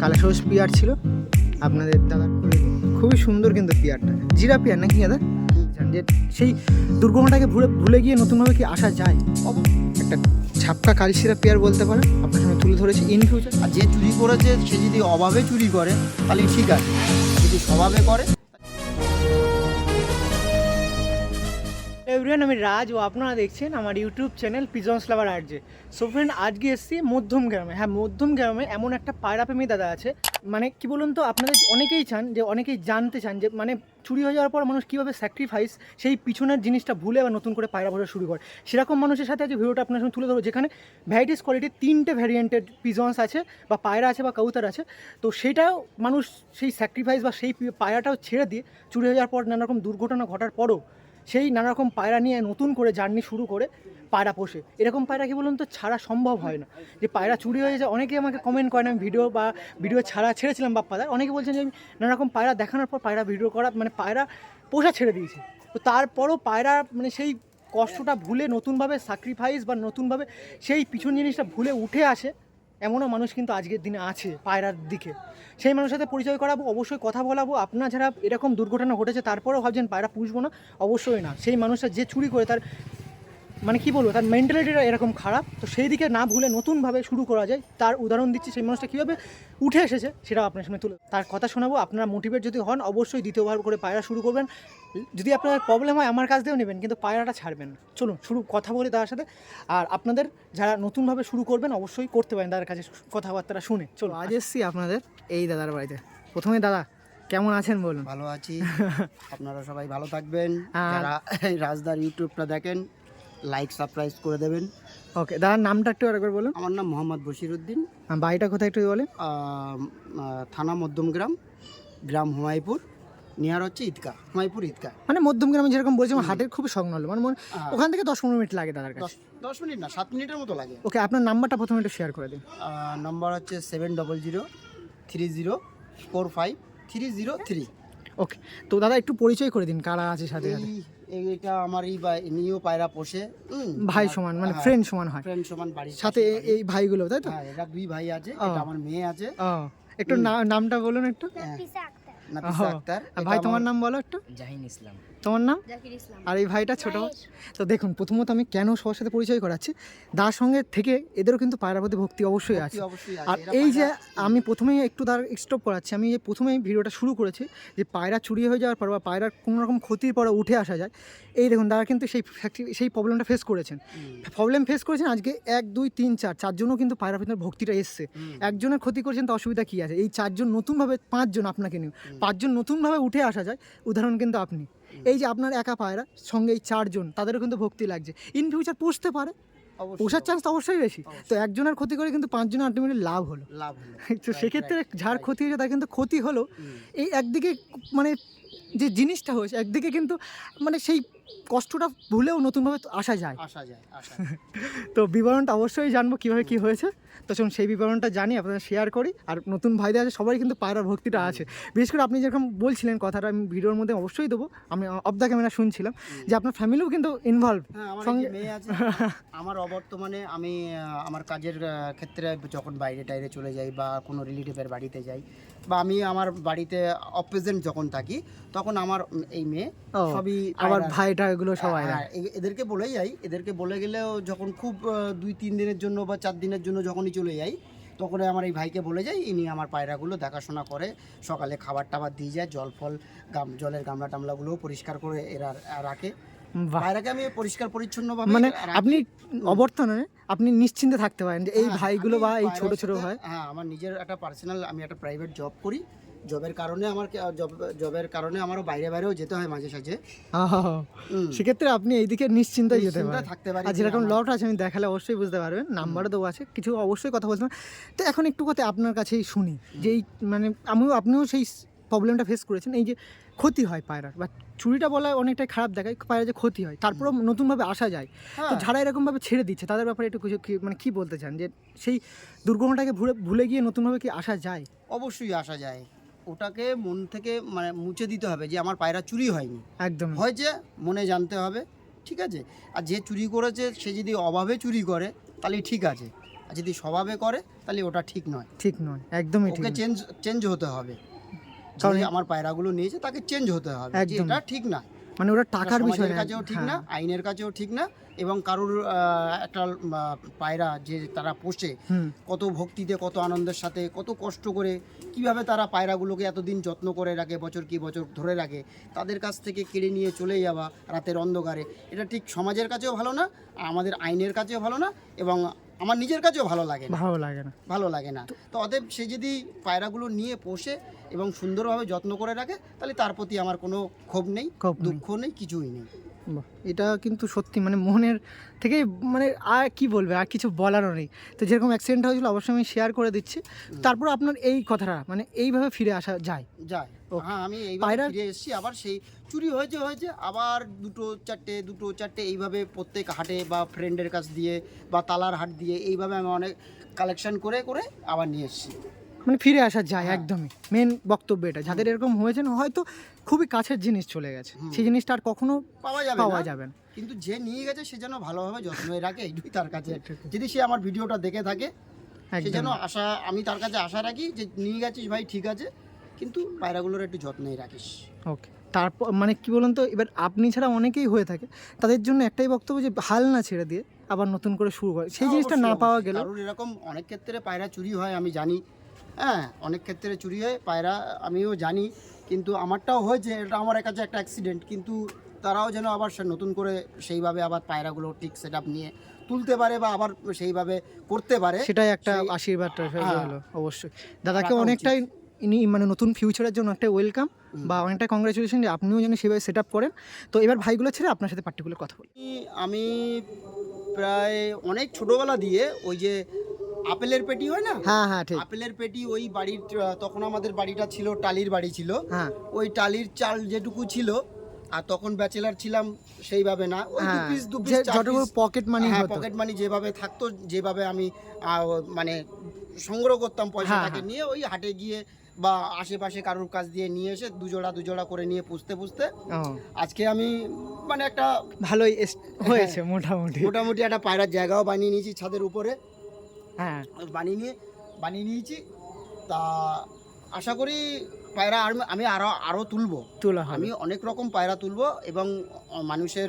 কালাসোস peer ছিল। আপনাদের দাদা খুবই সুন্দর কিন্তু পিয়ারটা জিরা পিয়ার নাকি দাদা? যে সেই দুর্ঘটনাটাকে ভুলে ভুলে গিয়ে নতুনভাবে কি আসা যায়? একটা ছাপকা কালশিরা পেয়ার বলতে পারে আপনার সঙ্গে তুলে ধরেছি ইন ফিউচার আর যে চুরি করেছে, সে যদি অভাবে চুরি করে, তাহলে ঠিক আছে। যদি স্বভাবে করে এভরিওয়ান আমি রাজ, ও আপনারা দেখছেন আমার ইউটিউব চ্যানেল পিজন্স লাভার আর্জে। সো ফ্রেন্ড আজকে এসেছি মধ্যম গ্রামে। হ্যাঁ মধ্যম গ্রামে এমন একটা পায়রা প্রেমী দাদা আছে। মানে কি বলুন তো, আপনাদের অনেকেই চান যে, অনেকেই জানতে চান যে মানে চুরি হয়ে যাওয়ার পর মানুষ কীভাবে স্যাক্রিফাইস সেই পিছনের জিনিসটা ভুলে আবার নতুন করে পায়রা ভরা শুরু করে। সেরকম মানুষের সাথে আজকে ভিডিওটা আপনার সঙ্গে তুলে ধরো যেখানে ভ্যারাইটিস কোয়ালিটির তিনটে ভ্যারিয়েন্টের পিজন্স আছে, বা পায়রা আছে, বা কবুতর আছে। তো সেটাও মানুষ সেই স্যাক্রিফাইস বা সেই পায়রাটাও ছেড়ে দিয়ে চুরি হয়ে যাওয়ার পর নানা রকম দুর্ঘটনা ঘটার পরও সেই নানা রকম পায়রা নিয়ে নতুন করে জার্নি শুরু করে পায়রা পোষে। এরকম পায়রা কি বলুন তো, ছাড়া সম্ভব হয় না। যে পায়রা চুরি হয়ে যায় অনেকে আমাকে কমেন্ট করেন, আমি ভিডিও বা ভিডিও ছাড়া ছেড়েছিলাম বাপ্পাদার অনেকে বলছেন যে আমি নানা রকম পায়রা দেখানোর পর পায়রা ভিডিও করা মানে পায়রা পোষা ছেড়ে দিয়েছে। তো তারপরও পায়রা মানে সেই কষ্টটা ভুলে নতুনভাবে স্যাক্রিফাইস বা নতুনভাবে সেই পিছন জিনিসটা ভুলে উঠে আসে। এমনও মানুষ কিন্তু আজকের দিনে আছে পায়রার দিকে। সেই মানুষের সাথে পরিচয় করাবো, অবশ্যই কথা বলাবো। আপনার যারা এরকম দুর্ঘটনা ঘটেছে, তারপরেও ভাবছেন পায়রা পুষবো না? অবশ্যই না। সেই মানুষটা যে চুরি করে তার মানে কি বলব তার মেন্টালিটিটা এরকম খারাপ। তো সেই দিকে না ভুলে নতুনভাবে শুরু করা যায়। তার উদাহরণ দিচ্ছি সেই মানুষটা কীভাবে উঠে এসেছে সেটাও আপনার সামনে তুলে তার কথা শোনাবো আপনারা মোটিভেট যদি হন অবশ্যই দ্বিতীয়বার করে পায়রা শুরু করবেন। যদি আপনাদের প্রবলেম হয় আমার কাছ দিয়েও নেবেন কিন্তু পায়রাটা ছাড়বেন না। চলুন শুরু কথা বলি তার সাথে। আর আপনাদের যারা নতুনভাবে শুরু করবেন অবশ্যই করতে পারেন তাদের কাছে কথাবার্তাটা শুনে। চলো আজ এসছি আপনাদের এই দাদার বাড়িতে। প্রথমে দাদা কেমন আছেন বলুন? ভালো আছি। আপনারা সবাই ভালো থাকবেন। আর- যারা এই রাজদার ইউটিউবটা দেখেন লাইক সাবস্ক্রাইব করে দেবেন। ওকে দাদার নামটা একটু আরেকবার বলুন। আমার নাম মোহাম্মদ বশিরউদ্দিন আর বাড়িটা কোথায় একটু বলেন। থানা মধ্যমগ্রাম গ্রাম হুমায়পুর নিয়ার হচ্ছে ঈদগাহ হুমায়পুর ঈদগাহ। মানে মধ্যম গ্রামে যেরকম বলছিলাম হাটের খুবই সংলগ্ন মানে ওখান থেকে দশ পনেরো মিনিট লাগে দাদার কাছে। দশ মিনিট না সাত মিনিটের মতো লাগে। ওকে আপনার নাম্বারটা প্রথমে একটু শেয়ার করে দিন। নাম্বার হচ্ছে seven double zero three zero four five three zero three. Okay তো দাদা একটু পরিচয় করে দিন কারা আছে সাথে সাথে? এই এইটা আমার এই ভাই নিয়েও পায়রা পোষে ভাই সমান মানে হ্যাঁ। ফ্রেন্ড সমান হয়। ফ্রেন্ড সমান বাড়ির সাথে এই ভাইগুলো তাই তো? হ্যাঁ এটা দুই ভাই আছে এটা আমার মেয়ে আছে। একটু নামটা বলুন একটু। হ্যাঁ, নাফিসা আক্তার ভাই তোমার নাম বলো একটু? জাহিন ইসলাম। তোমার নাম? জাকির ইসলাম। আর এই ভাইটা ছোট? তো দেখুন প্রথমত আমি কেন সবার সাথে পরিচয় করাচ্ছি? দার সঙ্গে থেকে এদেরও কিন্তু পায়রার প্রতি ভক্তি অবশ্যই আছে। আর এই যে আমি প্রথমেই একটু তার স্টপ করাচ্ছি। আমি এই প্রথমেই ভিডিওটা শুরু করেছি যে পায়রা চুরি হয়ে যাওয়ার পর বা পায়রার কোনো রকম ক্ষতির পরে উঠে আসা যায় এই দেখুন তারা কিন্তু সেই সেই প্রবলেমটা ফেস করেছেন। প্রবলেম ফেস করেছেন আজকে এক দুই তিন চার চারজনও কিন্তু পায়রা ভিতরে ভক্তিটা এসছে। একজনের ক্ষতি করেছেন তো অসুবিধা কী আছে? এই চারজন নতুনভাবে পাঁচজন আপনাকে নিয়ে। পাঁচজন নতুনভাবে উঠে আসা যায় উদাহরণ কিন্তু আপনি। এই যে আপনার একা পায়রা সঙ্গে এই চারজন তাদেরও কিন্তু ভক্তি লাগছে। ইন ফিউচার পুষতে পারে। পোষার চান্স তো অবশ্যই বেশি। তো একজনের ক্ষতি করে কিন্তু পাঁচজনের আলটিমেটলি লাভ হলো। লাভ হলো। তো সেক্ষেত্রে যার ক্ষতি হয়েছে তার কিন্তু ক্ষতি হলো। এই একদিকে মানে যে জিনিসটা হয়েছে একদিকে কিন্তু মানে সেই কষ্টটা ভুলেও নতুনভাবে আসা যায়। আসা যায় তো বিবরণটা অবশ্যই জানব কীভাবে কী হয়েছে। তো চলুন সেই বিবরণটা জানি আপনাদের শেয়ার করি। আর নতুন ভাইদের আছে সবাই কিন্তু পায়রার ভক্তিটা আছে। বিশেষ করে আপনি যেরকম বলছিলেন কথাটা আমি ভিডিওর মধ্যে অবশ্যই দেবো। আমি অফ দ্য ক্যামেরা শুনছিলাম যে আপনার ফ্যামিলিও কিন্তু ইনভলভ হ্যাঁ আমার সঙ্গে- মেয়ে আছে। আমার অবর্তমানে আমি আমার কাজের ক্ষেত্রে যখন বাইরে টাইরে চলে যাই বা কোনো রিলেটিভের বাড়িতে যাই বা আমি আমার বাড়িতে অপ্রেজেন্ট যখন থাকি তখন আমার এই মেয়ে সবই আমার ভাইটা এগুলো সবাই হ্যাঁ, এদেরকে বলে যাই এদেরকে বলে গেলেও যখন খুব দুই তিন দিনের জন্য বা চার দিনের জন্য যখনই চলে যাই তখন আমার এই ভাইকে বলে যাই ইনি আমার পায়রাগুলো দেখাশোনা করে সকালে খাবার টাবার দিয়ে যায় জল ফল গাম জলের গামলা টামলাগুলোও পরিষ্কার করে এরা রাখে। পায়রাকে আমি পরিষ্কার পরিচ্ছন্ন মানে আপনি অবর্তমানে আপনি নিশ্চিন্তে থাকতে পারেন যে এই হ্যাঁ, ভাইগুলো বা এই ছোট ছোট ভাই হ্যাঁ আমার নিজের একটা পার্সোনাল আমি একটা প্রাইভেট জব করি। জবের কারণে আমার জবের কারণে আমারও বাইরে বাইরেও যেতে হয় মাঝে সাঝে। সেক্ষেত্রে আপনি এইদিকে নিশ্চিন্তায় যেতে পারেন। থাকতে পারি আর যেরকম লট আছে আমি দেখালে অবশ্যই বুঝতে পারবেন নাম্বারও দেওয়া আছে কিছু অবশ্যই কথা বলছিলাম তো এখন একটু কথা আপনার কাছেই শুনি যে এই মানে আমিও আপনিও সেই প্রবলেমটা ফেস করেছেন এই যে ক্ষতি হয় পায়রার বা চুরিটা বলা অনেকটাই খারাপ দেখায় পায়রা যে ক্ষতি হয় তারপরেও নতুনভাবে আসা যায়। তো হ্যাঁ। যারা এরকমভাবে ছেড়ে দিচ্ছে তাদের ব্যাপারে একটু কিছু মানে কী বলতে চান? যে সেই দুর্ঘটনাটাকে ভুলে ভুলে গিয়ে নতুনভাবে কি আসা যায়? অবশ্যই আসা যায়। ওটাকে মন থেকে মানে মুছে দিতে হবে যে আমার পায়রা চুরি হয়নি। একদম। হয়েছে মনে জানতে হবে ঠিক আছে? আর যে চুরি করেছে সে যদি অভাবে চুরি করে তাহলে ঠিক আছে। আর যদি স্বভাবে করে তাহলে ওটা ঠিক নয়। ঠিক নয় একদমই ওকে চেঞ্জ চেঞ্জ হতে হবে। আমার পায়রাগুলো নিয়েছে তাকে চেঞ্জ হতে হবে এটা ঠিক না মানে ওরা টাকার বিষয় কাছেও ঠিক না হ্যাঁ। আইনের কাছেও ঠিক না এবং কারুর একটা পায়রা যে তারা পোষে কত ভক্তিতে কত আনন্দের সাথে কত কষ্ট করে কীভাবে তারা পায়রাগুলোকে এতদিন যত্ন করে রাখে বছর কি বছর ধরে রাখে তাদের কাছ থেকে কেড়ে নিয়ে চলে যাওয়া রাতের অন্ধকারে। এটা ঠিক সমাজের কাছেও ভালো না আমাদের আইনের কাছেও ভালো না এবং আমার নিজের কাছেও ভালো লাগে না। ভালো লাগে না। ভালো লাগে না। তো অতএব সে যদি পায়রাগুলো নিয়ে পোষে এবং সুন্দরভাবে যত্ন করে রাখে তাহলে তার প্রতি আমার কোনো ক্ষোভ নেই দুঃখ নেই কিছুই নেই। এটা কিন্তু সত্যি মানে মনের থেকে মানে আর কি বলবে আর কিছু বলারও নেই। তো যেরকম অ্যাক্সিডেন্ট হয়েছিল অবশ্যই আমি শেয়ার করে দিচ্ছি। তারপর আপনার এই কথাটা মানে এইভাবে ফিরে আসা যায়? যায়. হ্যাঁ আমি পায়রা- ফিরে এসেছি আবার সেই চুরি হয়েছে হয়েছে। আবার দুটো চারটে দুটো চারটে এইভাবে প্রত্যেক হাটে বা ফ্রেন্ডের কাছ দিয়ে বা তালার হাট দিয়ে এইভাবে আমি অনেক কালেকশন করে করে আবার নিয়ে এসেছি। মানে ফিরে আসা যায় হ্যাঁ। একদমই। মেন বক্তব্য এটা। যাদের এরকম হয়েছে না হয়তো খুবই কাছের জিনিস চলে গেছে। সেই জিনিসটা আর কখনো পাওয়া যাবে পাওয়া যাবে না। কিন্তু যে নিয়ে গেছে সে যেন ভালোভাবে যত্ন রাখে এইটুকুই তার কাছে। যদি সে আমার ভিডিওটা দেখে থাকে সে যেন আশা আমি তার কাছে আশা রাখি যে নিয়ে গেছিস ভাই ঠিক আছে। কিন্তু পায়রাগুলোর একটু যত্নই রাখিস। ওকে তারপর মানে কি বলুন তো এবার আপনি ছাড়া অনেকেই হয়ে থাকে তাদের জন্য একটাই বক্তব্য যে হাল না ছেড়ে দিয়ে আবার নতুন করে শুরু করে। সেই জিনিসটা না পাওয়া। গেল কারোর এরকম অনেক ক্ষেত্রে পায়রা চুরি হয় আমি জানি। হ্যাঁ অনেক ক্ষেত্রে চুরি হয় পায়রা আমিও জানি। কিন্তু আমারটাও হয়েছে এটা আমার কাছে একটা অ্যাক্সিডেন্ট কিন্তু তারাও যেন আবার সে নতুন করে সেইভাবে আবার পায়রাগুলো ঠিক সেট নিয়ে তুলতে পারে বা আবার সেইভাবে করতে পারে। সেটাই একটা আশীর্বাদ হ্যাঁ। হলো অবশ্যই। দাদাকে অনেকটাই ইনি মানে নতুন ফিউচারের জন্য একটা ওয়েলকাম বা অনেকটা কংগ্রাচুলেশন যে আপনিও যেন সেভাবে সেট আপ করেন। তো এবার ভাইগুলো ছেড়ে আপনার সাথে পার্টিকুলার কথা বলি। আমি- প্রায় অনেক ছোটবেলা দিয়ে ওই যে আপেলের পেটি হয় না? হ্যাঁ হ্যাঁ ঠিক। আপেলের পেটি ওই বাড়ির তখন আমাদের বাড়িটা ছিল টালির বাড়ি ছিল। হ্যাঁ। ওই টালির চাল যেটুকু ছিল আর তখন ব্যাচেলার ছিলাম সেইভাবে না। ওই দু হ্যাঁ পিস দু পিস যতটুকু পকেট মানি হ্যাঁ পকেট মানি যেভাবে থাকতো যেভাবে আমি মানে সংগ্রহ করতাম পয়সাটাকে হ্যাঁ। নিয়ে ওই হাটে গিয়ে বা আশেপাশে কারোর কাছ দিয়ে নিয়ে এসে দুজোড়া দুজোড়া করে নিয়ে পুষতে পুষতে আজকে আমি মানে একটা ভালোই হয়েছে মোটামুটি। মোটামুটি একটা পায়রার জায়গাও বানিয়ে নিয়েছি ছাদের উপরে। হ্যাঁ। বানিয়ে নিয়ে বানিয়ে নিয়েছি। তা আশা করি পায়রা আর আমি আরও আরও তুলবো। তোলা আমি অনেক রকম পায়রা তুলবো এবং মানুষের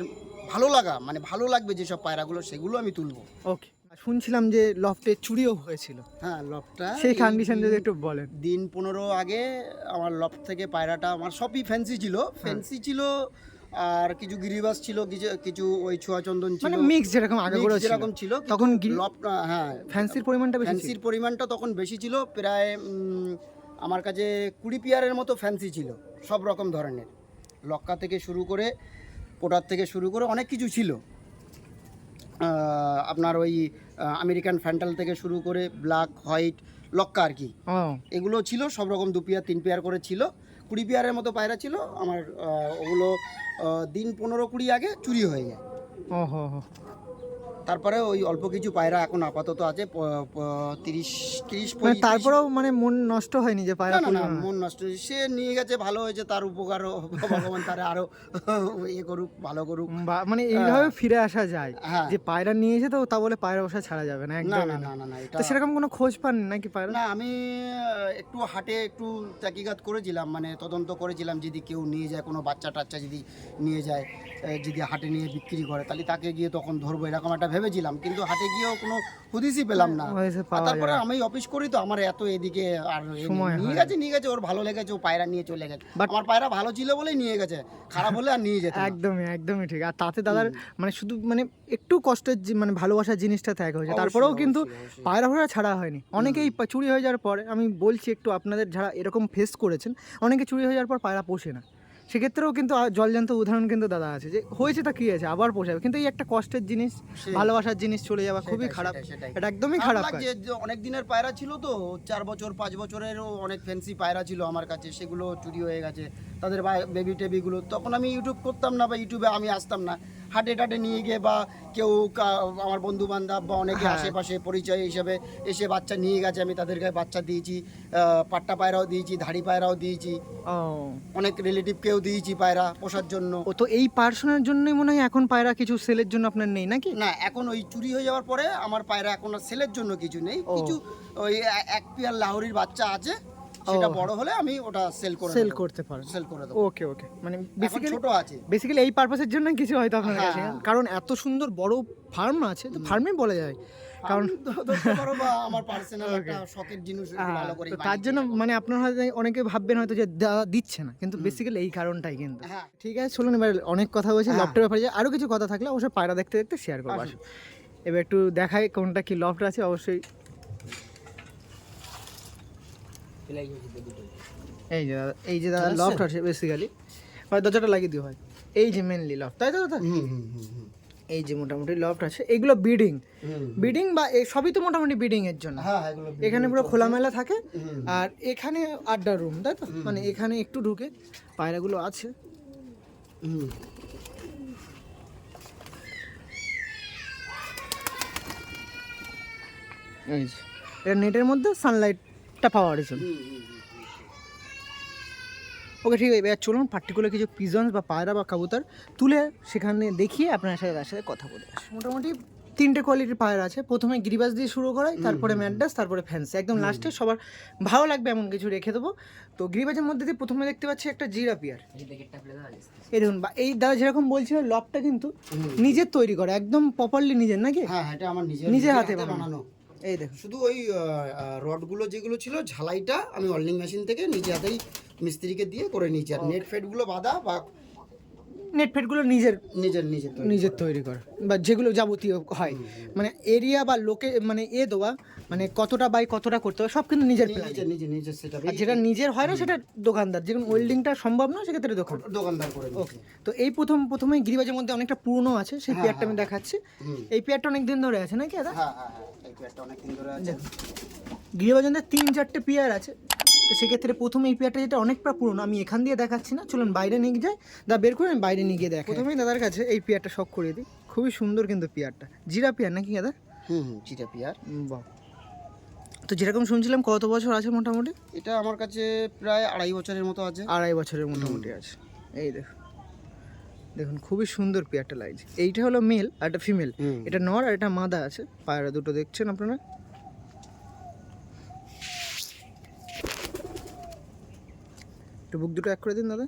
ভালো লাগা মানে ভালো লাগবে যেসব পায়রাগুলো সেগুলো আমি তুলবো। ওকে। শুনছিলাম যে লফটে চুরিও হয়েছিল। হ্যাঁ লফটা সেই কন্ডিশন যদি একটু বলেন। দিন পনেরো আগে আমার লফট থেকে পায়রাটা আমার সবই ফ্যান্সি ছিল। ফ্যান্সি ছিল আর কিছু গিরিবাস ছিল কিছু- কিছু ওই ছোঁয়াচন্দন ছিল। মানে মিক্স যেরকম আগে করে যেরকম ছিল তখন লফট হ্যাঁ। ফ্যান্সির পরিমাণটা বেশি ছিল। ফ্যান্সির পরিমাণটা তখন বেশি ছিল প্রায় আমার কাছে কুড়ি পিয়ারের মতো ফ্যান্সি ছিল সব রকম ধরনের। লক্কা থেকে শুরু করে পোটার থেকে শুরু করে অনেক কিছু ছিল। আপনার ওই আমেরিকান ফ্যান্টাল থেকে শুরু করে ব্ল্যাক হোয়াইট লক্কা আর কি। এগুলো ছিল সব রকম দু পেয়ার তিন পেয়ার করে ছিল। কুড়ি পেয়ারের মতো পায়রা ছিল। আমার ওগুলো দিন পনেরো কুড়ি আগে চুরি হয়ে যায়। ও হো। তারপরে ওই অল্প কিছু পায়রা এখন আপাতত আছে তিরিশ তিরিশ মানে তারপরেও মানে মন নষ্ট হয়নি যে পায়রা না মন নষ্ট। সে নিয়ে গেছে ভালো হয়েছে তার উপকার ভগবান তারা আরও ইয়ে করুক ভালো করুক। বা- মানে এইভাবে ফিরে আসা যায়। হ্যাঁ। যে পায়রা নিয়ে এসে তো তা বলে পায়রা বসা ছাড়া যাবে না না একদম। না না না না তো সেরকম কোনো খোঁজ পান নাকি পায়রা? না আমি একটু হাটে একটু তাকিগাত করেছিলাম মানে তদন্ত করেছিলাম যদি কেউ নিয়ে যায় কোনো বাচ্চা টাচ্চা যদি নিয়ে যায় যদি হাটে নিয়ে বিক্রি করে তাহলে তাকে গিয়ে তখন ধরবো এরকম একটা ভেবেছিলাম কিন্তু হাটে গিয়েও কোনো হুদিসই পেলাম না। আর তারপরে আমি অফিস করি তো আমার এত এদিকে আর নিয়ে গেছে নিয়ে গেছে ওর ভালো লেগেছে ও পায়রা নিয়ে চলে গেছে। আমার পায়রা ভালো ছিল বলেই নিয়ে গেছে খারাপ হলে আর নিয়ে যেত একদমই একদমই ঠিক। আর তাতে দাদার মানে শুধু মানে একটু কষ্টের মানে ভালোবাসার জিনিসটা ত্যাগ হয়েছে। তারপরেও কিন্তু। পায়রা ঘোড়া ছাড়া হয়নি। অনেকেই চুরি হয়ে যাওয়ার পরে আমি বলছি একটু আপনাদের যারা এরকম ফেস করেছেন অনেকে চুরি হয়ে যাওয়ার পর পায়রা পোষে না। সেক্ষেত্রেও কিন্তু জলজান্ত উদাহরণ কিন্তু দাদা আছে যে হয়েছে তা কি আছে আবার পোষাবে কিন্তু এই একটা কষ্টের জিনিস ভালোবাসার জিনিস চলে যাওয়া খুবই খারাপ। এটা একদমই খারাপ যে অনেক দিনের পায়রা ছিল তো চার বছর পাঁচ বছরেরও অনেক ফ্যান্সি পায়রা ছিল আমার কাছে সেগুলো চুরি হয়ে গেছে। তাদের বেবি টেবিগুলো তখন আমি ইউটিউব করতাম না বা ইউটিউবে আমি আসতাম না। হাটে টাটে নিয়ে গিয়ে বা কেউ আমার বন্ধু বান্ধব বা অনেকে হ্যাঁ। আশেপাশে পরিচয় হিসেবে এসে বাচ্চা নিয়ে গেছে আমি তাদেরকে বাচ্চা দিয়েছি পাট্টা পায়রাও দিয়েছি ধাড়ি পায়রাও দিয়েছি। অনেক রিলেটিভকেও দিয়েছি পায়রা পোষার জন্য। ও তো এই পার্সনের জন্যই মনে হয় এখন পায়রা কিছু সেলের জন্য আপনার নেই নাকি? না এখন ওই চুরি হয়ে যাওয়ার পরে আমার পায়রা এখন আর সেলের জন্য কিছু নেই। কিছু ওই এক পিয়ার লাহোরির বাচ্চা আছে সেটা বড় হলে আমি ওটা সেল করে সেল করতে পারেন সেল করে দেবো। ওকে ওকে মানে বেসিক্যালি ছোট আছে। বেসিক্যালি এই পারপাসের জন্য কিছু হয়তো আপনার হ্যাঁ, কাছে। হ্যাঁ। কারণ এত সুন্দর বড় ফার্ম আছে তো ফার্মে বলা যায়। কারণ পারো আমার পার্সোনাল একটা শখের জিনিস হ্যাঁ, ভালো করে তার জন্য মানে আপনার হয়তো অনেকে ভাববেন হয়তো যে দিচ্ছে না। কিন্তু বেসিক্যালি এই কারণটাই কিন্তু। হ্যাঁ। ঠিক আছে চলুন এবার অনেক কথা বলছি হ্যাঁ। লফটের ব্যাপারে যে আরও কিছু কথা থাকলে অবশ্যই পায়রা দেখতে দেখতে শেয়ার করব। এবার একটু দেখাই কোনটা কি লফট আছে অবশ্যই এই যে দাদা এই যে দাদা লফট আছে বেসিক্যালি হয় দরজাটা লাগিয়ে দিও হয় এই যে মেনলি লফট তাই তো দাদা? হুম হুম হুম হুম। এই যে মোটামুটি লফট আছে এগুলো বিডিং। বিডিং বা সবই তো মোটামুটি বিডিং এর জন্য। হ্যাঁ এখানে পুরো খোলামেলা থাকে আর এখানে আড্ডা রুম তাই তো? মানে এখানে একটু ঢুকে পায়রাগুলো আছে। এই যে এটা নেটের মধ্যে সানলাইটটা পাওয়ার জন্য। ওকে ঠিক আছে এবার চলুন পার্টিকুলার কিছু পিজন্স বা পায়রা বা কাবুতর তুলে সেখানে দেখিয়ে আপনার সাথে তার সাথে কথা বলে আসি। মোটামুটি তিনটে কোয়ালিটির পায়রা আছে। প্রথমে গিরিবাস দিয়ে শুরু করাই তারপরে ম্যাডাস তারপরে ফ্যান্সি। একদম লাস্টে সবার ভালো লাগবে এমন কিছু রেখে দেবো। তো গিরিবাজের মধ্যে দিয়ে প্রথমে দেখতে পাচ্ছি একটা জিরা পিয়ার। এই দেখুন বা এই দাদা যেরকম বলছিল লবটা কিন্তু নিজের তৈরি করা একদম প্রপারলি নিজের নাকি? হ্যাঁ এটা আমার নিজের নিজের হাতে বানানো। এই দেখো শুধু ওই রডগুলো যেগুলো ছিল ঝালাইটা আমি ওয়েল্ডিং মেশিন থেকে নিজে হাতেই মিস্ত্রিকে দিয়ে করে নিয়েছি। আর নেট ফেটগুলো বাঁধা বা নেট ফেটগুলো নিজের নিজের নিজের নিজের তৈরি করা বা যেগুলো যাবতীয় হয়। মানে এরিয়া বা লোকে মানে এ দেওয়া মানে কতটা বাই কতটা করতে হবে সব কিন্তু নিজের প্ল্যান নিজের নিজের নিজের সেটা আর যেটা নিজের হয় না সেটা দোকানদার। যেমন ওয়েল্ডিংটা সম্ভব না সেক্ষেত্রে দোকান। দোকানদার করে ওকে তো এই প্রথম প্রথমে গিরিবাজের মধ্যে অনেকটা পুরনো আছে সেই হ্যাঁ, পেয়ারটা আমি হ্যাঁ। দেখাচ্ছি। এই পেয়ারটা অনেক দিন ধরে আছে নাকি দাদা? হ্যাঁ হ্যাঁ হ্যাঁ এই পেয়ারটা অনেকদিন ধরে আছে। তিন চারটে পেয়ার আছে। তো সেক্ষেত্রে প্রথমে এই পেয়ারটা যেটা অনেকটা পুরনো আমি এখান দিয়ে দেখাচ্ছি না চলুন বাইরে নিয়ে যাই। দা বের করে আমি বাইরে নিয়ে গিয়ে দেখ প্রথমেই দাদার কাছে এই পেয়ারটা শখ করিয়ে দিই। খুবই সুন্দর কিন্তু পেয়ারটা। জিরা পেয়ার নাকি দাদা? হুম হুম জিরা পেয়ার। বাহ। তো যেরকম শুনছিলাম কত বছর আছে মোটামুটি? এটা আমার কাছে প্রায় আড়াই বছরের মতো আছে। আড়াই বছরের মোটামুটি আছে। এই দেখুন। দেখুন খুবই সুন্দর পেয়ারটা লাগছে এইটা হলো মেল আর একটা ফিমেল। হুম। এটা নর আর এটা মাদা আছে। পায়রা দুটো দেখছেন আপনারা? একটু বুক দুটো এক করে দিন দাদা।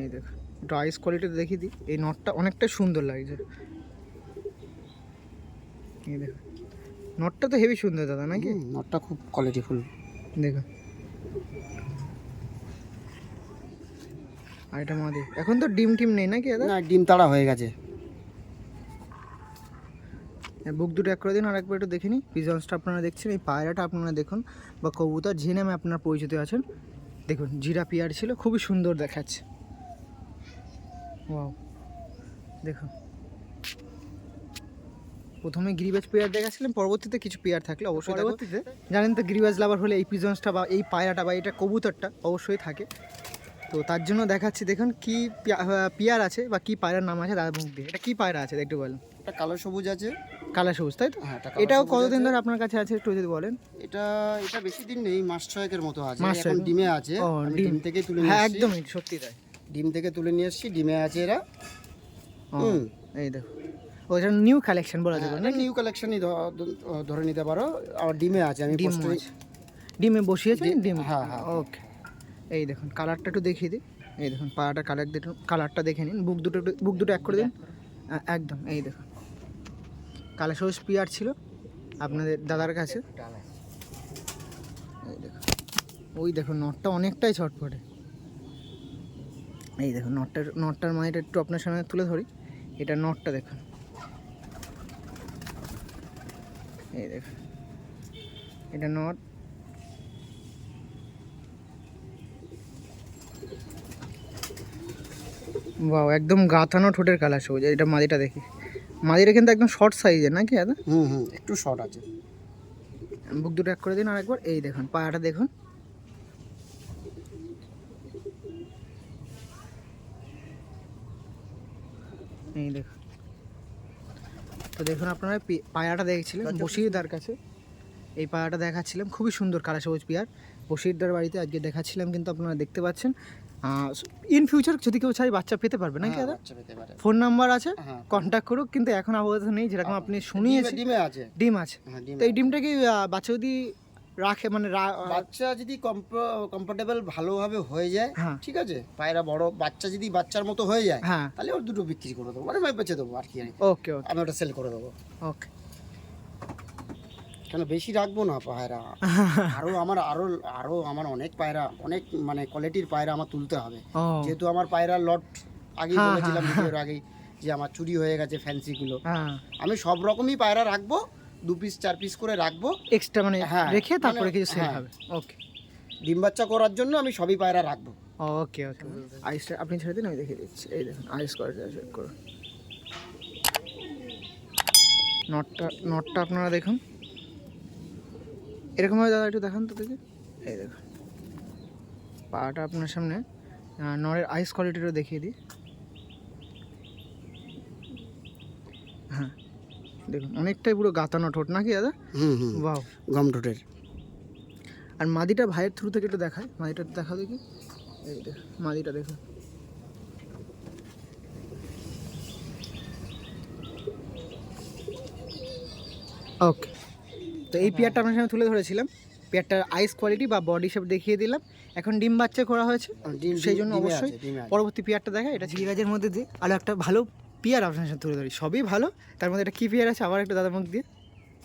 এই দেখ একটু আইস কোয়ালিটিটা দেখিয়ে দিই। এই নটটা অনেকটা সুন্দর লাগছে। এই দেখো নটটা তো হেভি সুন্দর দাদা নাকি? নটটা খুব কোয়ালিটিফুল দেখো। আর এটা মাদি এখন তো ডিম টিম নেই নাকি দাদা? না ডিম তাড়া হয়ে গেছে। বুক দুটো এক করে দিন আর একবার একটু দেখে নিই পিজন্সটা আপনারা দেখছেন এই পায়রাটা আপনারা দেখুন বা কবুতর যে নামে আপনার পরিচিত আছেন। দেখুন জিরা পিয়ার ছিল খুবই সুন্দর দেখাচ্ছে। ওয়াও দেখুন। প্রথমে গিরিবাজ পেয়ার দেখাচ্ছিলেন পরবর্তীতে কিছু পেয়ার থাকলে অবশ্যই পরবর্তীতে? জানেন তো গিরিবাজ লাভার হলে এই পিজন্সটা বা এই পায়রাটা বা এটা কবুতরটা অবশ্যই থাকে। তো তার জন্য দেখাচ্ছি দেখুন কি পিয়ার আছে বা কি পায়রার নাম আছে দাদা মুখ দিয়ে। এটা কি পায়রা আছে একটু বলেন। এটা কালো সবুজ আছে। কালো সবুজ তাই তো? হ্যাঁ এটাও কতদিন ধরে আপনার কাছে আছে একটু যদি বলেন। এটা এটা বেশি দিন নেই মাস ছয়েকের মতো আছে। মাস এখন। ডিমে আছে। ডিম। থেকে তুলে নিয়ে হ্যাঁ একদমই সত্যি তাই। ডিম থেকে তুলে নিয়ে এসেছি ডিমে আছে এরা। হুম। এই দেখো। ওটা নিউ কালেকশন বলা যাবে না নিউ কালেকশনই ধরে নিতে পারো। আর ডিমে আছে আমি ডিম ডিম- ডিম। হ্যাঁ, হ্যাঁ। ওকে এই দেখুন কালারটা একটু দেখিয়ে দিই। এই দেখুন, পাড়াটা কালার দেখুন কালারটা দেখে নিন। বুক দুটো বুক দুটো এক করে দিন। একদম, এই দেখুন। কালা সবুজ পিয়ার ছিল আপনাদের দাদার কাছে। এই দেখুন, ওই দেখুন নটটা অনেকটাই ছটফটে। এই দেখুন নটটার নটটার মায়ের একটু আপনার সামনে তুলে ধরি। এটা নটটা দেখুন। এই দেখুন, এটা নট বাও একদম গাথানো ঠোঁটের কালার সবুজ। এটা মাদিটা দেখি। মাদিটা কিন্তু একদম শর্ট সাইজের নাকি দাদা? হুম হুম একটু শর্ট আছে। বুক দুটো এক করে দিন আরেকবার। এই দেখুন পায়াটা দেখুন। এই দেখুন। তো দেখুন আপনারা পায়াটা দেখছিলেন বসিরদার কাছে। এই পায়াটা দেখাচ্ছিলাম। খুবই সুন্দর কালা সবুজ পিয়ার। বসিরদার বাড়িতে আজকে দেখাচ্ছিলাম কিন্তু আপনারা দেখতে পাচ্ছেন। ইন ফিউচার যদি কেউ চাই বাচ্চা পেতে পারবে নাকি হ্যাঁ, দাদা? পেতে পারে। ফোন নাম্বার আছে হ্যাঁ কন্ট্যাক্ট করুক কিন্তু এখন আপাতত নেই যেরকম আপনি শুনিয়েছেন ডিমে আছে। ডিম আছে। হ্যাঁ তো এই ডিমটা কি বাচ্চা যদি রাখে মানে বাচ্চা যদি কমফোর্টেবল ভালোভাবে হয়ে যায় হ্যাঁ। ঠিক আছে? পায়রা বড় বাচ্চা যদি বাচ্চার মতো হয়ে যায় হ্যাঁ। তাহলে ওর দুটো বিক্রি করে দেবো মানে বেঁচে দেবো আর কি ওকে ওকে আমি ওটা সেল করে দেবো। ওকে কেন বেশি রাখব না পায়রা? আরও আমার আরও আরও আমার অনেক পায়রা অনেক মানে কোয়ালিটির পায়রা আমার তুলতে হবে। যেহেতু আমার পায়রা লট আগেই হ্যাঁ, বলেছিলাম হ্যাঁ, ভিডিওর আগেই যে আমার চুরি হয়ে গেছে ফ্যান্সিগুলো হ্যাঁ। আমি সব রকমই পায়রা রাখব দু পিস চার পিস করে রাখব। এক্সট্রা মানে হ্যাঁ, রেখে তারপরে মানে- কিছু সেল হ্যাঁ। হবে। ওকে ডিম বাচ্চা করার জন্য আমি সবই পায়রা রাখব। ওকে ওকে আইসটা আপনি ছেড়ে দিন আমি দেখে দিচ্ছি। এই দেখুন আইস করে চেক করুন নটটা নটটা আপনারা দেখুন। এরকমভাবে দাদা একটু দেখান তো দেখি। এই দেখুন পাটা আপনার সামনে। নরের আইস কোয়ালিটিটা দেখিয়ে দিই। হ্যাঁ দেখুন অনেকটাই পুরো গাতানো ঠোঁট নাকি দাদা? হুম হুম। বাহ গম ঠোঁটের। আর মাদিটা ভাইয়ের থ্রু থেকে একটু দেখায় মাদিটা দেখা দেখি। এই দেখ মাদিটা দেখুন। ওকে তো এই পেয়ারটা আপনার সামনে তুলে ধরেছিলাম। পেয়ারটার আইস কোয়ালিটি বা বডি শেপ দেখিয়ে দিলাম। এখন ডিম বাচ্চা করা হয়েছে সেই জন্য অবশ্যই। পরবর্তী পেয়ারটা দেখা এটা জিরাজের মধ্যে দিয়ে আরও একটা ভালো পেয়ার আপনার সামনে তুলে ধরি। সবই ভালো তার মধ্যে একটা কি পেয়ার আছে? আবার একটা দাদা মুখ দিয়ে।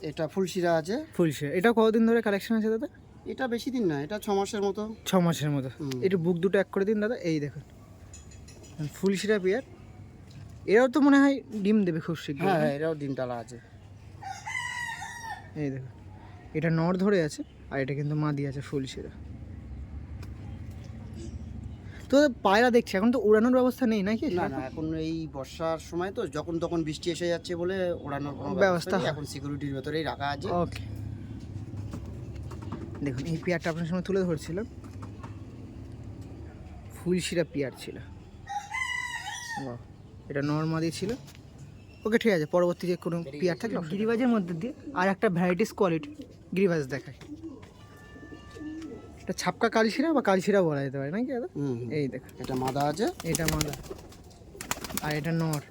এটা ফুলশিরা আছে। ফুলশিরা। এটা কতদিন ধরে কালেকশন আছে দাদা? এটা বেশি দিন না এটা ছ মাসের মতো। ছ মাসের মতো। একটু বুক দুটো এক করে দিন দাদা এই দেখুন। ফুল সিরা পেয়ার। এরাও তো মনে হয় ডিম দেবে খুব শীঘ্র হ্যাঁ এরাও এটাও ডিম আছে। এই দেখুন এটা নর ধরে আছে আর এটা কিন্তু মাদি আছে ফুল সিরা তো পায়রা দেখছি এখন তো উড়ানোর ব্যবস্থা নেই নাকি? না না এখন এই বর্ষার সময় তো যখন তখন বৃষ্টি এসে যাচ্ছে বলে ওড়ানোর কোনো ব্যবস্থা। এখন সিকিউরিটির ভেতরেই রাখা আছে। ওকে দেখুন এই পেয়ারটা আপনার সামনে তুলে ধরছিলাম। ফুল শিরা পেয়ার ছিল। এটা নর্মাদি ছিল ওকে ঠিক আছে পরবর্তী যে কোনো পেয়ার থাকলে গিরিবাজের মধ্যে দিয়ে আর একটা ভ্যারাইটিস কোয়ালিটি গিরিবাজ দেখায় এটা ছাপকা কালশিরা বা কালশিরা বলা যেতে পারে নাকি দাদা। এই দেখুন এটা মাদা আছে। এটা মাদা। আর এটা নর।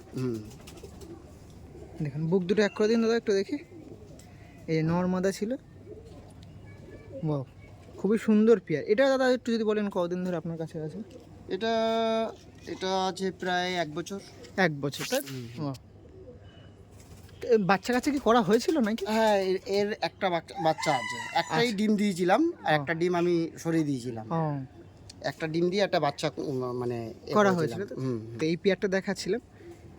দেখুন বুক দুটো এক করে দিন দাদা একটু দেখি। এই নর মাদা ছিল। বাহ খুবই সুন্দর পেয়ার। এটা দাদা একটু যদি বলেন কতদিন ধরে আপনার কাছে আছে? এটা এটা আছে প্রায় এক বছর। এক বছর তাই বাচ্চা কাচ্চা কি করা হয়েছিল নাকি? হ্যাঁ এর- এর একটা বাচ্চা- বাচ্চা আছে। একটাই ডিম দিয়েছিলাম আর একটা ডিম আমি সরিয়ে দিয়েছিলাম। একটা ডিম দিয়ে একটা বাচ্চা মানে করা। হয়েছিল তো? তো এই পেয়ারটা দেখাচ্ছিলাম।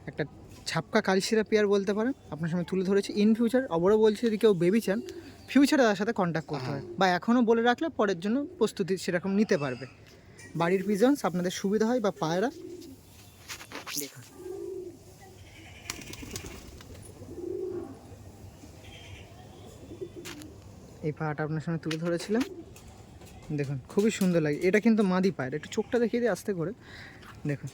একটা ছাপকা কালশিরা পেয়ার বলতে পারেন আপনার সামনে তুলে ধরেছি। ইন ফিউচার আবারও বলছি যদি কেউ বেবি চান ফিউচারে তার সাথে কন্ট্যাক্ট করতে হয়। বা এখনও বলে রাখলে পরের জন্য প্রস্তুতি সেরকম নিতে পারবে। বাড়ির পিজন্স আপনাদের সুবিধা হয় বা পায়রা। দেখুন এই পাহাড়টা আপনার সামনে তুলে ধরেছিলাম। দেখুন খুবই সুন্দর লাগে। এটা কিন্তু মাদি পায়ের একটু চোখটা দেখিয়ে দিই আস্তে করে। দেখুন।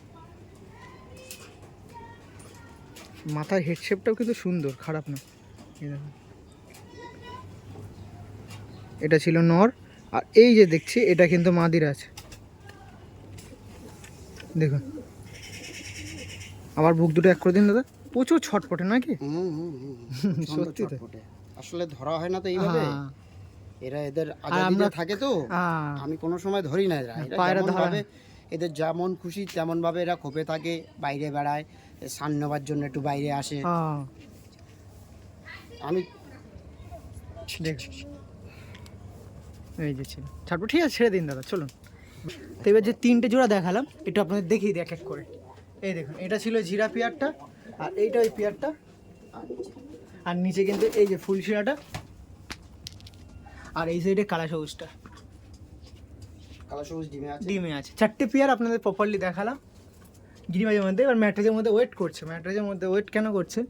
মাথার হেডশেপটাও কিন্তু সুন্দর খারাপ না। এই দেখুন। এটা ছিল নর। আর এই যে দেখছি এটা কিন্তু মাদির আছে দেখুন। আবার বুক দুটো এক করে দিন দাদা। প্রচুর ছটপটে নাকি। সত্যি আসলে ধরা হয় না তো এইভাবে। হ্যাঁ, এরা এদের আজাদিতে থাকে তো। হ্যাঁ, আমি কোনো সময় ধরি না এরা। এরা ভাবে এদের যেমন খুশি তেমন ভাবে এরা খোপে থাকে বাইরে বেড়ায় সান নেওয়ার জন্য একটু বাইরে আসে। হ্যাঁ, আমি এই যে ছিল। ছাড়বো ঠিক আছে ছেড়ে দিন দাদা চলুন। তো এবার যে তিনটে জোড়া দেখালাম একটু আপনাদের দেখিয়ে দিই এক এক করে। এই দেখুন এটা ছিল জিরা পেয়ারটা আর এইটা ওই পেয়ারটা আর নিচে কিন্তু এই যে ফুল শিরাটা আর এই সাইডে কালা সবুজটা। কালা সবুজ ডিমে আছে? ডিমে আছে। চারটে পেয়ার আপনাদের প্রপারলি দেখালাম। গিরিবাজের মধ্যে এবার ম্যাট্রেসের মধ্যে ওয়েট করছে। ম্যাট্রেসের মধ্যে ওয়েট কেন করছে?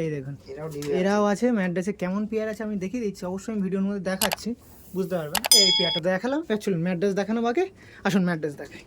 এই দেখুন। এরাও এরাও আছে ম্যাড্রেসে কেমন পেয়ার আছে আমি দেখিয়ে দিচ্ছি। অবশ্যই আমি ভিডিওর মধ্যে দেখাচ্ছি বুঝতে পারবেন। এই পেয়ারটা দেখালাম। অ্যাকচুয়ালি ম্যাড্রেস দেখানো বাকি। আসুন ম্যাড্রেস দেখাই।